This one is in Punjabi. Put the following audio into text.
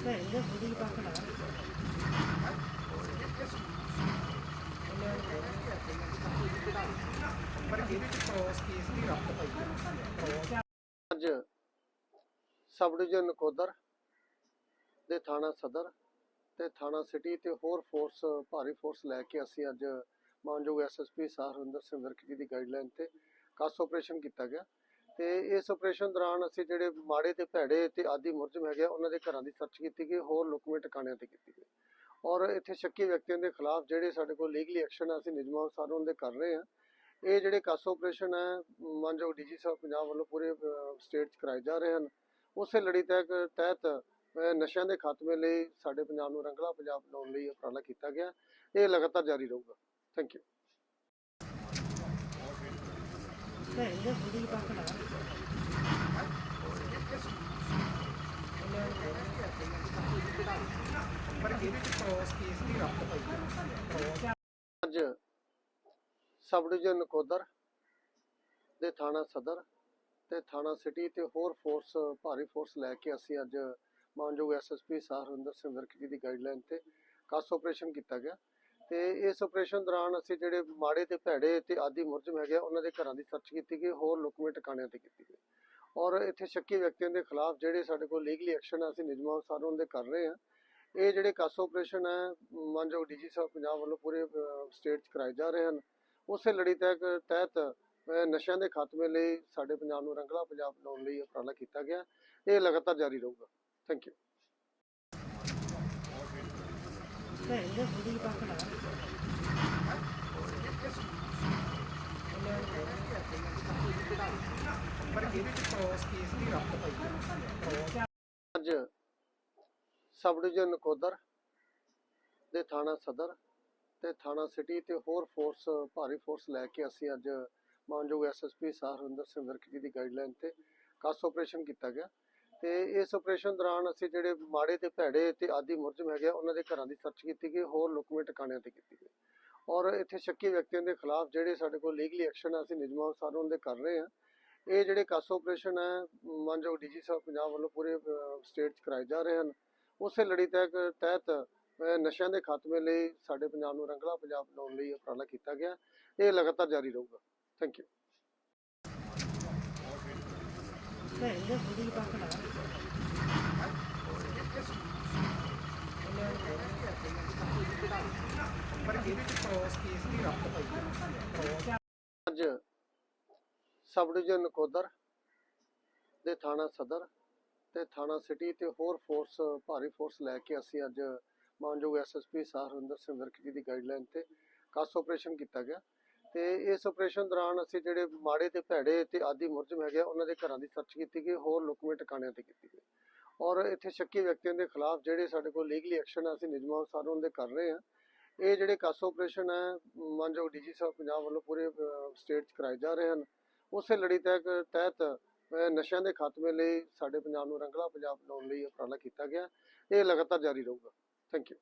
ਅੱਜ ਸਬ ਡਿਵੀਜ਼ਨ ਨਕੋਦਰ ਦੇ ਥਾਣਾ ਸਦਰ ਤੇ ਥਾਣਾ ਸਿਟੀ ਤੇ ਹੋਰ ਫੋਰਸ ਭਾਰੀ ਫੋਰਸ ਲੈ ਕੇ ਅਸੀਂ ਅੱਜ ਮਾਨਯੋਗ ਐਸਐਸਪੀ ਹਰਿੰਦਰ ਸਿੰਘ ਵਿਰਕ ਜੀ ਦੀ ਗਾਈਡਲਾਈਨ ਤੇ ਕਾਸ ਆਪਰੇਸ਼ਨ ਕੀਤਾ ਗਿਆ। ਤੇ ਇਸ ਆਪਰੇਸ਼ਨ ਦੌਰਾਨ ਅਸੀਂ ਜਿਹੜੇ ਮਾੜੇ ਤੇ ਭੈੜੇ ਤੇ ਆਦੀ ਮੁਰਜਮ ਹੈਗੇ ਆ, ਉਹਨਾਂ ਦੇ ਘਰਾਂ ਦੀ ਸਰਚ ਕੀਤੀ ਗਈ ਹੋਰ ਲੁਕਵੇਂ ਟਿਕਾਣਿਆਂ ਤੇ ਕੀਤੀ ਗਈ। ਔਰ ਇੱਥੇ ਸ਼ੱਕੀ ਵਿਅਕਤੀਆਂ ਦੇ ਖਿਲਾਫ ਜਿਹੜੇ ਸਾਡੇ ਕੋਲ ਲੀਗਲੀ ਐਕਸ਼ਨ ਅਸੀਂ ਨਿਯਮਾਂ ਅਨੁਸਾਰ ਉਹਨਾਂ ਦੇ ਕਰ ਰਹੇ ਹਾਂ। ਇਹ ਜਿਹੜੇ ਕਾਸ ਆਪਰੇਸ਼ਨ ਹੈ ਮਾਨਯੋਗ ਡੀਜੀ ਸਾਹਿਬ ਪੰਜਾਬ ਵੱਲੋਂ ਪੂਰੇ ਸਟੇਟ 'ਚ ਕਰਾਏ ਜਾ ਰਹੇ ਹਨ। ਉਸੇ ਲੜੀ ਤਹਿ ਤਹਿਤ ਅਹ, ਨਸ਼ਿਆਂ ਦੇ ਖਾਤਮੇ ਲਈ ਸਾਡੇ ਪੰਜਾਬ ਨੂੰ ਰੰਗਲਾ ਪੰਜਾਬ ਬਣਾਉਣ ਲਈ ਉਪਰਾਲਾ ਕੀਤਾ ਗਿਆ। ਇਹ ਲਗਾਤਾਰ ਜਾਰੀ ਰਹੂਗਾ। ਥੈਂਕ ਯੂ ਅੱਜ ਸਬ ਡਿਵੀਜ਼ਨ ਨਕੋਦਰ ਦੇ ਥਾਣਾ ਸਦਰ ਤੇ ਥਾਣਾ ਸਿਟੀ ਤੇ ਹੋਰ ਫੋਰਸ ਭਾਰੀ ਫੋਰਸ ਲੈ ਕੇ ਅਸੀਂ ਅੱਜ ਮਾਨਯੋਗ ਐਸਐਸਪੀ ਹਰਿੰਦਰ ਸਿੰਘ ਵਿਰਕ ਜੀ ਦੀ ਗਾਈਡਲਾਈਨ ਤੇ ਕਾਸ ਆਪਰੇਸ਼ਨ ਕੀਤਾ ਗਿਆ। ਤੇ ਇਸ ਆਪਰੇਸ਼ਨ ਦੌਰਾਨ ਅਸੀਂ ਜਿਹੜੇ ਮਾੜੇ ਤੇ ਭੈੜੇ ਤੇ ਆਦੀ ਮੁਰਜਮ ਹੈਗੇ ਆ, ਉਹਨਾਂ ਦੇ ਘਰਾਂ ਦੀ ਸਰਚ ਕੀਤੀ ਗਈ ਹੋਰ ਲੁਕਵੇਂ ਟਿਕਾਣਿਆਂ ਤੇ ਕੀਤੀ ਗਈ। ਔਰ ਇੱਥੇ ਸ਼ੱਕੀ ਵਿਅਕਤੀਆਂ ਦੇ ਖਿਲਾਫ ਜਿਹੜੇ ਸਾਡੇ ਕੋਲ ਲੀਗਲੀ ਐਕਸ਼ਨ ਅਸੀਂ ਨਿਯਮਾਂ ਅਨੁਸਾਰ ਉਹਨਾਂ ਦੇ ਕਰ ਰਹੇ ਹਾਂ ਇਹ ਜਿਹੜੇ ਕਾਸ ਆਪਰੇਸ਼ਨ ਹੈ ਮਾਨਯੋਗ ਡੀਜੀ ਸਾਹਿਬ ਪੰਜਾਬ ਵੱਲੋਂ ਪੂਰੇ ਸਟੇਟ 'ਚ ਕਰਾਏ ਜਾ ਰਹੇ ਹਨ। ਉਸੇ ਲੜੀ ਤਹਿਤ ਤਹਿਤ ਅਹ, ਨਸ਼ਿਆਂ ਦੇ ਖਾਤਮੇ ਲਈ ਸਾਡੇ ਪੰਜਾਬ ਨੂੰ ਰੰਗਲਾ ਪੰਜਾਬ ਬਣਾਉਣ ਲਈ ਉਪਰਾਲਾ ਕੀਤਾ ਗਿਆ। ਇਹ ਲਗਾਤਾਰ ਜਾਰੀ ਰਹੂਗਾ। ਥੈਂਕ ਯੂ ਅੱਜ ਸਬ ਡਿਵੀਜ਼ਨ ਨਕੋਦਰ ਦੇ ਥਾਣਾ ਸਦਰ ਤੇ ਥਾਣਾ ਸਿਟੀ ਤੇ ਹੋਰ ਫੋਰਸ ਭਾਰੀ ਫੋਰਸ ਲੈ ਕੇ ਅਸੀਂ ਅੱਜ ਮਾਨਯੋਗ ਐਸਐਸਪੀ ਹਰਿੰਦਰ ਸਿੰਘ ਵਿਰਕ ਜੀ ਦੀ ਗਾਈਡਲਾਈਨ ਤੇ ਕਾਸ ਆਪਰੇਸ਼ਨ ਕੀਤਾ ਗਿਆ। ਤੇ ਇਸ ਆਪਰੇਸ਼ਨ ਦੌਰਾਨ ਅਸੀਂ ਜਿਹੜੇ ਮਾੜੇ ਤੇ ਭੈੜੇ ਤੇ ਆਦੀ ਮੁਰਜਮ ਹੈਗੇ ਆ, ਉਹਨਾਂ ਦੇ ਘਰਾਂ ਦੀ ਸਰਚ ਕੀਤੀ ਗਈ ਹੋਰ ਲੁਕਵੇਂ ਟਿਕਾਣਿਆਂ ਤੇ ਕੀਤੀ ਗਈ। ਔਰ ਇੱਥੇ ਸ਼ੱਕੀ ਵਿਅਕਤੀਆਂ ਦੇ ਖਿਲਾਫ ਜਿਹੜੇ ਸਾਡੇ ਕੋਲ ਲੀਗਲੀ ਐਕਸ਼ਨ ਅਸੀਂ ਨਿਯਮਾਂ ਅਨੁਸਾਰ ਉਹਨਾਂ ਦੇ ਕਰ ਰਹੇ ਹਾਂ ਇਹ ਜਿਹੜੇ ਕਾਸ ਆਪਰੇਸ਼ਨ ਹੈ ਮਾਨਯੋਗ ਡੀਜੀ ਸਾਹਿਬ ਪੰਜਾਬ ਵੱਲੋਂ ਪੂਰੇ ਸਟੇਟ 'ਚ ਕਰਾਏ ਜਾ ਰਹੇ ਹਨ। ਉਸੇ ਲੜੀ ਤਹਿਤ ਤਹਿਤ ਨਸ਼ਿਆਂ ਦੇ ਖਾਤਮੇ ਲਈ ਸਾਡੇ ਪੰਜਾਬ ਨੂੰ ਰੰਗਲਾ ਪੰਜਾਬ ਬਣਾਉਣ ਲਈ ਉਪਰਾਲਾ ਕੀਤਾ ਗਿਆ। ਇਹ ਲਗਾਤਾਰ ਜਾਰੀ ਰਹੂਗਾ। ਥੈਂਕ ਯੂ ਅੱਜ ਸਬ ਡਿਵੀਜ਼ਨ ਨਕੋਦਰ ਦੇ ਥਾਣਾ ਸਦਰ ਤੇ ਥਾਣਾ ਸਿਟੀ ਤੇ ਹੋਰ ਫੋਰਸ ਭਾਰੀ ਫੋਰਸ ਲੈ ਕੇ ਅਸੀਂ ਅੱਜ ਮਾਨਯੋਗ ਐਸਐਸਪੀ ਹਰਿੰਦਰ ਸਿੰਘ ਵਿਰਕ ਜੀ ਦੀ ਗਾਈਡਲਾਈਨ ਤੇ ਕਾਸ ਆਪਰੇਸ਼ਨ ਕੀਤਾ ਗਿਆ। ਤੇ ਇਸ ਆਪਰੇਸ਼ਨ ਦੌਰਾਨ ਅਸੀਂ ਜਿਹੜੇ ਮਾੜੇ ਤੇ ਭੈੜੇ ਤੇ ਆਦੀ ਮੁਰਜਮ ਹੈਗੇ ਆ, ਉਹਨਾਂ ਦੇ ਘਰਾਂ ਦੀ ਸਰਚ ਕੀਤੀ ਗਈ ਹੋਰ ਲੁਕਵੇਂ ਟਿਕਾਣਿਆਂ ਤੇ ਕੀਤੀ ਗਈ। ਔਰ ਇੱਥੇ ਸ਼ੱਕੀ ਵਿਅਕਤੀਆਂ ਦੇ ਖਿਲਾਫ ਜਿਹੜੇ ਸਾਡੇ ਕੋਲ ਲੀਗਲੀ ਐਕਸ਼ਨ ਅਸੀਂ ਨਿਯਮਾਂ ਅਨੁਸਾਰ ਉਹਨਾਂ ਦੇ ਕਰ ਰਹੇ ਹਾਂ ਇਹ ਜਿਹੜੇ ਕਾਸ ਆਪਰੇਸ਼ਨ ਹੈ ਮਾਨਯੋਗ ਡੀਜੀ ਸਾਹਿਬ ਪੰਜਾਬ ਵੱਲੋਂ ਪੂਰੇ ਸਟੇਟ 'ਚ ਕਰਾਏ ਜਾ ਰਹੇ ਹਨ। ਉਸੇ ਲੜੀ ਤਹਿਤ ਤਹਿਤ ਨਸ਼ਿਆਂ ਦੇ ਖਾਤਮੇ ਲਈ ਸਾਡੇ ਪੰਜਾਬ ਨੂੰ ਰੰਗਲਾ ਪੰਜਾਬ ਬਣਾਉਣ ਲਈ ਉਪਰਾਲਾ ਕੀਤਾ ਗਿਆ। ਇਹ ਲਗਾਤਾਰ ਜਾਰੀ ਰਹੂਗਾ। Thank you